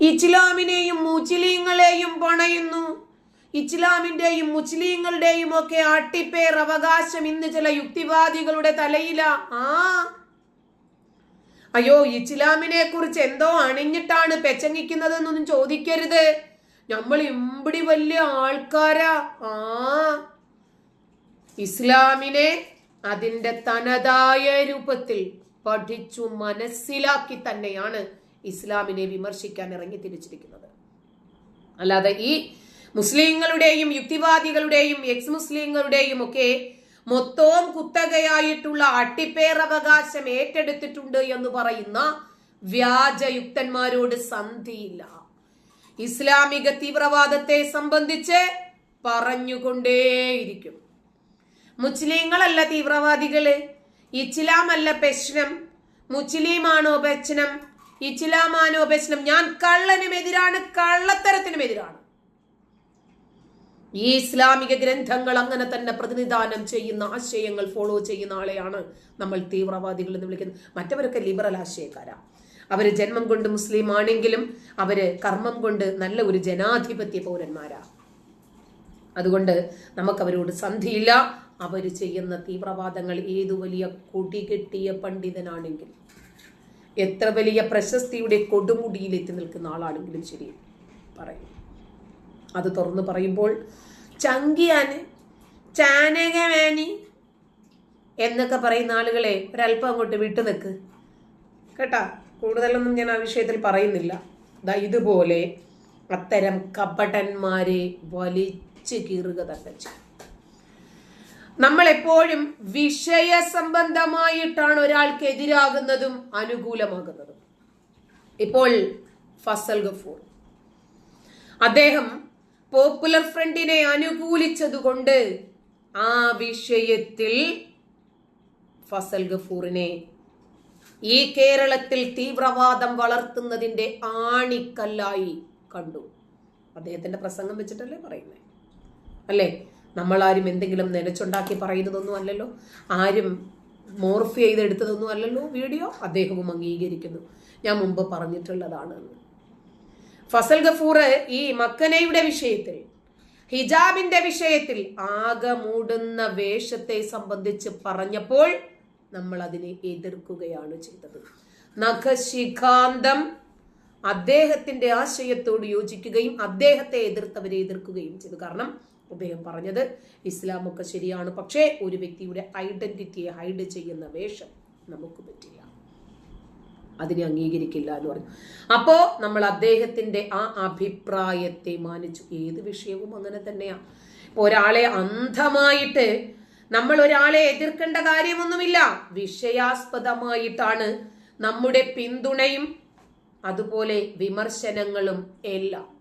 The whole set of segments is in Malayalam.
ഇസ്ലാമിനെയും മുസ്ലിങ്ങളെയും പണയുന്നു. ഇസ്ലാമിന്റെയും മുസ്ലിങ്ങളുടെയും ഒക്കെ അട്ടിപ്പേർ അവകാശം ഇന്ന് ചില യുക്തിവാദികളുടെ തലയില. ആ. അയ്യോ ഇസ്ലാമിനെ കുറിച്ച് എന്തോ അണിഞ്ഞിട്ടാണ് പെച്ചങ്ങിക്കുന്നതെന്നൊന്നും ചോദിക്കരുത്. നമ്മൾ ഇമ്പിടി വലിയ ആൾക്കാരാ. ആ. ഇസ്ലാമിനെ അതിന്റെ തനതായ രൂപത്തിൽ പഠിച്ചു മനസ്സിലാക്കി തന്നെയാണ് ഇസ്ലാമിനെ വിമർശിക്കാൻ ഇറങ്ങി തിരിച്ചിരിക്കുന്നത്. അല്ലാതെ ഈ മുസ്ലിങ്ങളുടെയും യുക്തിവാദികളുടെയും എക്സ് മുസ്ലിങ്ങളുടെയും ഒക്കെ മൊത്തവും കുത്തകയായിട്ടുള്ള അട്ടിപ്പേറവകാശം ഏറ്റെടുത്തിട്ടുണ്ട് എന്ന് പറയുന്ന വ്യാജയുക്തന്മാരോട് സന്ധിയില്ല. ഇസ്ലാമിക തീവ്രവാദത്തെ സംബന്ധിച്ച് പറഞ്ഞുകൊണ്ടേയിരിക്കും. മുസ്ലിങ്ങളല്ല തീവ്രവാദികൾ. ഇസ്ലാമല്ല പ്രശ്നം. മുസ്ലിമാണോ പ്രശ്നം? ഇസ്ലാമാണോ ചിലാമാനോപേശനം ഞാൻ കള്ളനുമെതിരാണ് കള്ളത്തരത്തിനുമെതിരാണ് ഈ ഇസ്ലാമിക ഗ്രന്ഥങ്ങൾ അങ്ങനെ തന്നെ പ്രതിനിധാനം ചെയ്യുന്ന ആശയങ്ങൾ ഫോളോ ചെയ്യുന്ന ആളെയാണ് നമ്മൾ തീവ്രവാദികൾ എന്ന് വിളിക്കുന്നത്. മറ്റവരൊക്കെ ലിബറൽ ആശയക്കാരാ. അവർ ജന്മം കൊണ്ട് മുസ്ലിം ആണെങ്കിലും അവർ കർമ്മം കൊണ്ട് നല്ല ഒരു ജനാധിപത്യ പൗരന്മാരാ. അതുകൊണ്ട് നമുക്കവരോട് സന്ധിയില്ല. അവർ ചെയ്യുന്ന തീവ്രവാദങ്ങൾ ഏതു വലിയ കൊടികെട്ടിയ പണ്ഡിതനാണെങ്കിലും. എത്ര വലിയ പ്രശസ്തിയുടെ കൊടുമുടിയിൽ എത്തി നിൽക്കുന്ന ആളാണെങ്കിലും ശരി പറയും. അത് തുറന്നു പറയുമ്പോൾ ചങ്കിയാന് ചാനകമാനി എന്നൊക്കെ പറയുന്ന ആളുകളെ ഒരല്പം അങ്ങോട്ട് വിട്ടു നിൽക്ക്. കേട്ടാ കൂടുതലൊന്നും ഞാൻ ആ വിഷയത്തിൽ പറയുന്നില്ല. ദാ ഇതുപോലെ അത്തരം കപടന്മാരെ വലിച്ചു കീറുക തന്നെ ചെയ്യും. നമ്മൾ എപ്പോഴും വിഷയ സംബന്ധമായിട്ടാണ് ഒരാൾക്ക് എതിരാകുന്നതും അനുകൂലമാകുന്നതും. ഇപ്പോൾ ഫസൽ ഗഫൂർ. അദ്ദേഹം പോപ്പുലർ ഫ്രണ്ടിനെ അനുകൂലിച്ചതുകൊണ്ട് ആ വിഷയത്തിൽ ഫസൽ ഗഫൂറിനെ ഈ കേരളത്തിൽ തീവ്രവാദം വളർത്തുന്നതിന്റെ ആണിക്കല്ലായി കണ്ടു. അദ്ദേഹത്തിന്റെ പ്രസംഗം വെച്ചിട്ടല്ലേ പറയുന്നത് അല്ലേ? നമ്മളാരും എന്തെങ്കിലും നനച്ചുണ്ടാക്കി പറയുന്നതൊന്നും അല്ലല്ലോ. ആരും മോർഫ് ചെയ്തെടുത്തതൊന്നും അല്ലല്ലോ. വീഡിയോ അദ്ദേഹവും അംഗീകരിക്കുന്നു. ഞാൻ മുമ്പ് പറഞ്ഞിട്ടുള്ളതാണ്. ഫസൽ ഗഫൂർ ഈ മക്കനയുടെ വിഷയത്തിൽ ഹിജാബിന്റെ വിഷയത്തിൽ ആകെ മൂടുന്ന വേഷത്തെ സംബന്ധിച്ച് പറഞ്ഞപ്പോൾ നമ്മൾ അതിനെ എതിർക്കുകയാണ് ചെയ്തത്. നഖശിഖാന്തം അദ്ദേഹത്തിന്റെ ആശയത്തോട് യോജിക്കുകയും അദ്ദേഹത്തെ എതിർത്തവരെ എതിർക്കുകയും ചെയ്തു. കാരണം അദ്ദേഹം പറഞ്ഞത്. ഇസ്ലാമൊക്കെ ശരിയാണ്. പക്ഷേ ഒരു വ്യക്തിയുടെ ഐഡന്റിറ്റിയെ ഹൈഡ് ചെയ്യുന്ന വേഷം നമുക്ക് പറ്റില്ല. അതിനെ അംഗീകരിക്കില്ല എന്ന് പറഞ്ഞു. അപ്പോ നമ്മൾ അദ്ദേഹത്തിന്റെ ആ അഭിപ്രായത്തെ മാനിച്ചു. ഏത് വിഷയവും അങ്ങനെ തന്നെയാണ് ഇപ്പൊ ഒരാളെ അന്ധമായിട്ട് നമ്മൾ ഒരാളെ എതിർക്കേണ്ട കാര്യമൊന്നുമില്ല. വിഷയാസ്പദമായിട്ടാണ് നമ്മുടെ പിന്തുണയും അതുപോലെ വിമർശനങ്ങളും എല്ലാം.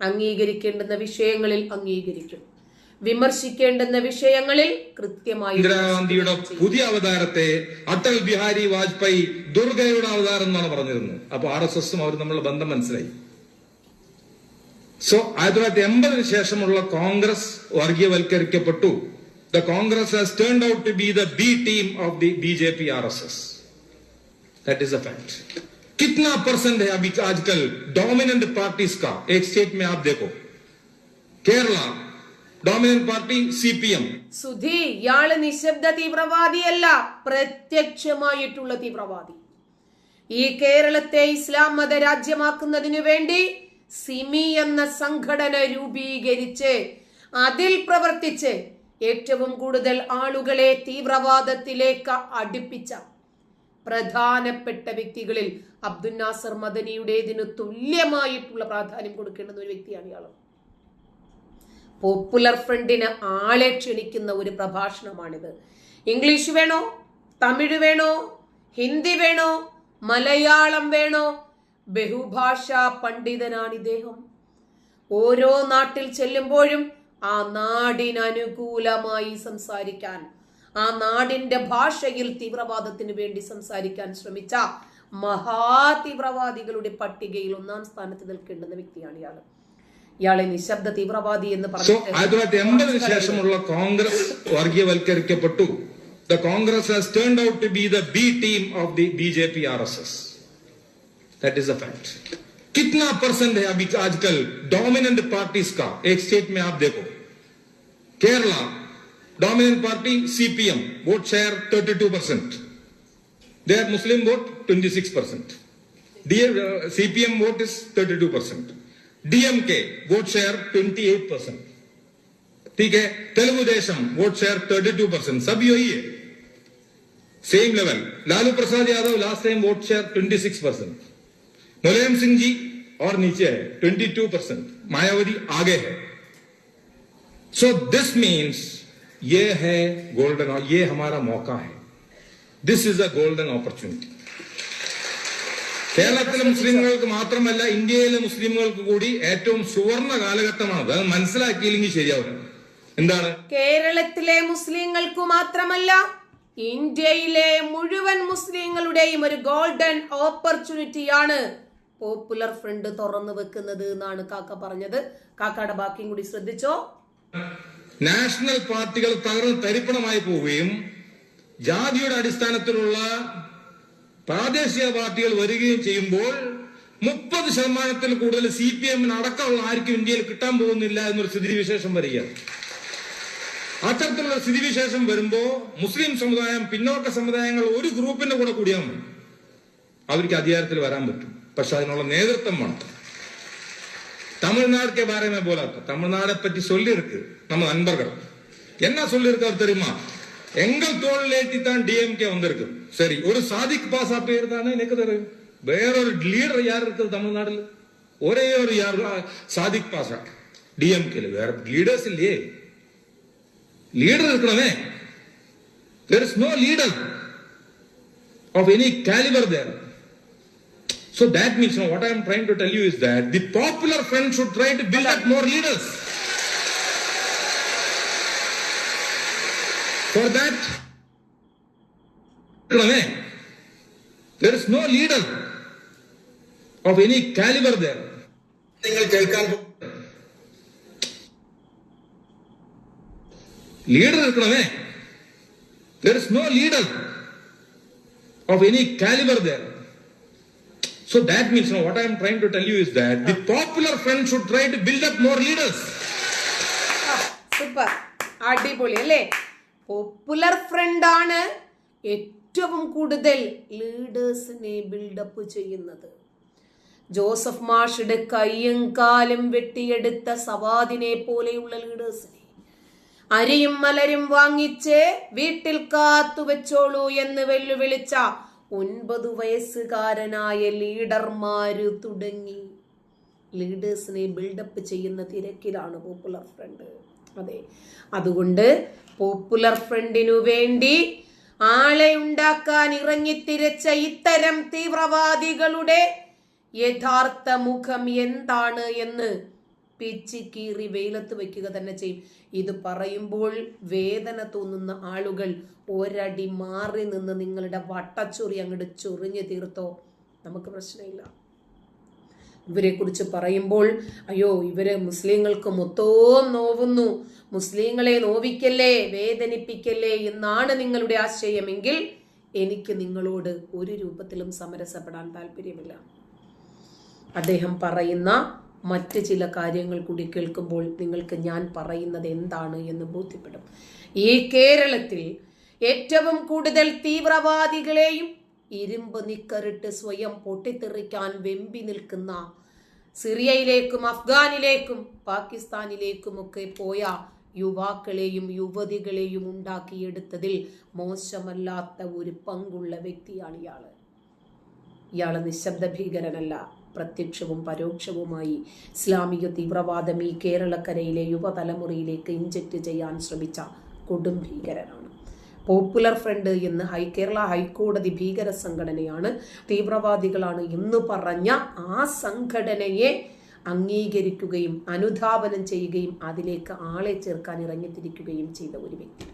അംഗീകരിക്കേണ്ടുന്ന വിഷയങ്ങളിൽ അംഗീകരിക്കും. വിമർശിക്കേണ്ടുന്ന വിഷയങ്ങളിൽ കൃത്യമായി ഇന്ദിരാഗാന്ധിയുടെ പുതിയ അവതാരത്തെ അടൽ ബിഹാരി വാജ്പേയി ദുർഗയുടെ അവതാരം എന്നാണ് പറഞ്ഞിരുന്നത്. അപ്പൊ ആർ എസ് എസും അവർ തമ്മിലുള്ള ബന്ധം മനസ്സിലായി. സോ ആയിരത്തി തൊള്ളായിരത്തി എൺപതിന് ശേഷമുള്ള Congress വർഗീയവൽക്കരിക്കപ്പെട്ടു the Congress has turn out to be the B team of the B J P R S S that is a fact कितना परसेंट है अभी आजकल डोमिनेंट पार्टीज का एक स्टेट में आप देखो Kerala dominant party CPM Sudhi ഇയാള് നിശബ്ദ തീവ്രവാദിയല്ല പ്രത്യക്ഷമായിട്ടുള്ള തീവ്രവാദി ഈ കേരളത്തെ ഇസ്ലാം മത രാജ്യമാക്കുന്നതിനു വേണ്ടി സിമി എന്ന സംഘടന രൂപീകരിച്ച് അതിൽ പ്രവർത്തിച്ച് ഏറ്റവും കൂടുതൽ ആളുകളെ തീവ്രവാദത്തിലേക്ക് അടുപ്പിച്ച പ്രധാനപ്പെട്ട വ്യക്തികളിൽ അബ്ദുൽ നാസർ മദനിയുടേതിന് തുല്യമായിട്ടുള്ള പ്രാധാന്യം കൊടുക്കേണ്ടുന്ന ഒരു വ്യക്തിയാണ് ഇയാൾ. പോപ്പുലർ ഫ്രണ്ടിന് ആളെ ക്ഷണിക്കുന്ന ഒരു പ്രഭാഷണമാണിത്. ഇംഗ്ലീഷ് വേണോ? തമിഴ് വേണോ? ഹിന്ദി വേണോ? മലയാളം വേണോ? ബഹുഭാഷാ പണ്ഡിതനാണ് ഇദ്ദേഹം. ഓരോ നാട്ടിൽ ചെല്ലുമ്പോഴും ആ നാടിനനുകൂലമായി സംസാരിക്കാൻ ആ നാടിന്റെ ഭാഷയിൽ തീവ്രവാദത്തിന് വേണ്ടി സംസാരിക്കാൻ ശ്രമിച്ച മഹാതീവ്രവാദികളുടെ പട്ടികയിൽ ഒന്നാം സ്ഥാനത്ത് നിൽക്കേണ്ടുന്ന വ്യക്തിയാണ് ഇയാള് ഇയാളെ നിശബ്ദ തീവ്രവാദി എന്ന് സോ ആയിരത്തി തൊള്ളായിരത്തി എൺപതിന് ശേഷമുള്ള Congress വർഗീയവൽക്കരിക്കപ്പെട്ടു the Congress has turn out to be the B team of the B J P R S S that is a fact कितना परसेंट है अभी आजकल डोमिनेंट पार्टीज का एक स्टेट में आप देखो Kerala dominant party CPM vote share 32 percent their Muslim vote 26 percent. Dear uh, CPM vote is 32 percent. DMK vote share 28 percent. ठीक है? Telugu Desam vote share 32 percent सब यही है। Same level Lalu Prasad Yadav last time vote share 26 percent Mulayam Singh ji और नीचे है 22 परसेंट मायावती आगे है। सो दिस मीन्स ये है गोल्डन ये हमारा मौका है this is a golden opportunity കേരളത്തിലെ മുസ്ലിങ്ങൾക്ക് മാത്രമല്ല ഇന്ത്യയിലെ മുസ്ലിമുകൾക്ക് കൂടി ഏറ്റവും സുവർണ കാലഘട്ടമാണ് അത് മനസ്സിലാക്കിയില്ലെങ്കിൽ ശരിയാവില്ല എന്താണ് കേരളത്തിലെ മുസ്ലിങ്ങൾക്ക് മാത്രമല്ല ഇന്ത്യയിലെ മുഴുവൻ മുസ്ലിങ്ങളുടെയും ഒരു ഗോൾഡൻ ഓപ്പർച്യൂണിറ്റിയാണ് പോപ്പുലർ ഫ്രണ്ട് തുറന്നു വെക്കുന്നത് എന്നാണ് കാക്ക പറഞ്ഞത് കാക്കയുടെ ബാക്കിയും കൂടി ശ്രദ്ധിച്ചോ നാഷണൽ പാർട്ടികൾ തകർന്ന് തരിപ്പണമായി പോവുകയും ജാതിയുടെ അടിസ്ഥാനത്തിലുള്ള പ്രാദേശിക പാർട്ടികൾ വരികയും ചെയ്യുമ്പോൾ മുപ്പത് ശതമാനത്തിൽ കൂടുതൽ സി പി എമ്മിന് അടക്കമുള്ള ആർക്കും ഇന്ത്യയിൽ കിട്ടാൻ പോകുന്നില്ല എന്നൊരു സ്ഥിതിവിശേഷം വരികയാണ്. അത്തരത്തിലുള്ള സ്ഥിതിവിശേഷം വരുമ്പോ മുസ്ലിം സമുദായം പിന്നോക്ക സമുദായങ്ങൾ ഒരു ഗ്രൂപ്പിന്റെ കൂടെ കൂടിയാൽ മതി. അവർക്ക് അധികാരത്തിൽ വരാൻ പറ്റും. പക്ഷെ അതിനുള്ള നേതൃത്വം വേണം. தமிழ்நாடு கே பாரே போலா தமிழ்நாடை பற்றி சொல்லி இருக்கு நம்ம நண்பர்கள். என்ன சொல்லியிருக்காரு தெரியுமா? எங்கள் தோல் ஏற்றி தான் டிஎம்கே வந்திருக்கு. சரி ஒரு சாதிக் பாசா பேர் தானே எனக்கு தெரியும் வேறொரு லீடர் யார் இருக்குது தமிழ்நாடுல ஒரே ஒரு யார்? சாதிக் பாசா டிஎம்கேல வேற லீடர்ஸ் இல்லையே. லீடர் இருக்கணுமே. There is no leader of any calibre there So that means, you know, what I am trying to tell you is that the popular front should try to build up more leaders. For that, there is no leader of any caliber there. Leader there is no leader of any caliber there. So that means you know, what I am trying to tell you is that the popular front should try to build up more leaders. Super അടിപൊളി അല്ലേ പോപ്പുലർ ഫ്രണ്ട് ആണ് ഏറ്റവും കൂടുതൽ ലീഡേഴ്സിനെ ബിൽഡപ്പ് ചെയ്യുന്നത്. ജോസഫ് മാഷുടെ കയ്യും കാലും വെട്ടിയെടുത്ത സവാദിനെ പോലെയുള്ള ലീഡേഴ്സിനെ അരിയും മലരും വാങ്ങിച്ച് വീട്ടിൽ കാത്തു വെച്ചോളൂ എന്ന് വെല്ലുവിളിച്ച ഒൻപത് വയസ്സുകാരനായ ലീഡർമാര് തുടങ്ങി. ലീഡേഴ്സിനെ ബിൽഡപ്പ് ചെയ്യുന്ന തിരക്കിലാണ് പോപ്പുലർ ഫ്രണ്ട്. അതെ. അതുകൊണ്ട് പോപ്പുലർ ഫ്രണ്ടിനു വേണ്ടി ആളെ ഉണ്ടാക്കാൻ ഇറങ്ങിത്തിരച്ച ഇത്തരം തീവ്രവാദികളുടെ യഥാർത്ഥ മുഖം എന്താണ് എന്ന് പിച്ചി കീറി വെയിലത്ത് വയ്ക്കുക തന്നെ ചെയ്യും. ഇത് പറയുമ്പോൾ വേദന തോന്നുന്ന ആളുകൾ ഒരടി മാറി നിന്ന് നിങ്ങളുടെ വട്ടച്ചൊറി അങ്ങോട്ട് ചൊറിഞ്ഞ് തീർത്തോ? നമുക്ക് പ്രശ്നമില്ല. ഇവരെ കുറിച്ച് പറയുമ്പോൾ അയ്യോ ഇവരെ മുസ്ലിങ്ങൾക്ക് മൊത്തവും നോവുന്നു. മുസ്ലിങ്ങളെ നോവിക്കല്ലേ വേദനിപ്പിക്കല്ലേ എന്നാണ് നിങ്ങളുടെ ആശയമെങ്കിൽ എനിക്ക് നിങ്ങളോട് ഒരു രൂപത്തിലും സമരസപ്പെടാൻ താല്പര്യമില്ല. അദ്ദേഹം പറയുന്ന മറ്റ് ചില കാര്യങ്ങൾ കൂടി കേൾക്കുമ്പോൾ നിങ്ങൾക്ക് ഞാൻ പറയുന്നത് എന്താണ് എന്ന് ബോധ്യപ്പെടും. ഈ കേരളത്തിൽ ഏറ്റവും കൂടുതൽ തീവ്രവാദികളെയും ഇരുമ്പ് നിക്കറിട്ട് സ്വയം പൊട്ടിത്തെറിക്കാൻ വെമ്പി നിൽക്കുന്ന സിറിയയിലേക്കും അഫ്ഗാനിലേക്കും പാകിസ്ഥാനിലേക്കും ഒക്കെ പോയ യുവാക്കളെയും യുവതികളെയും ഉണ്ടാക്കിയെടുത്തതിൽ മോശമല്ലാത്ത ഒരു പങ്കുള്ള വ്യക്തിയാണ് ഇയാൾ. ഇയാൾ നിശബ്ദ ഭീകരനല്ല. പ്രത്യക്ഷവും പരോക്ഷവുമായി ഇസ്ലാമിക തീവ്രവാദം ഈ കേരളക്കരയിലെ യുവതലമുറയിലേക്ക് ഇഞ്ചക്ട് ചെയ്യാൻ ശ്രമിച്ച കൊടും ഭീകരനാണ്. പോപ്പുലർ ഫ്രണ്ട് എന്ന് ഹൈ കേരള ഹൈക്കോടതി ഭീകര സംഘടനയാണ് തീവ്രവാദികളാണ് എന്ന് പറഞ്ഞ ആ സംഘടനയെ അംഗീകരിക്കുകയും അനുധാപനം ചെയ്യുകയും അതിലേക്ക് ആളെ ചേർക്കാൻ ഇറങ്ങിത്തിരിക്കുകയും ചെയ്ത ഒരു വ്യക്തി.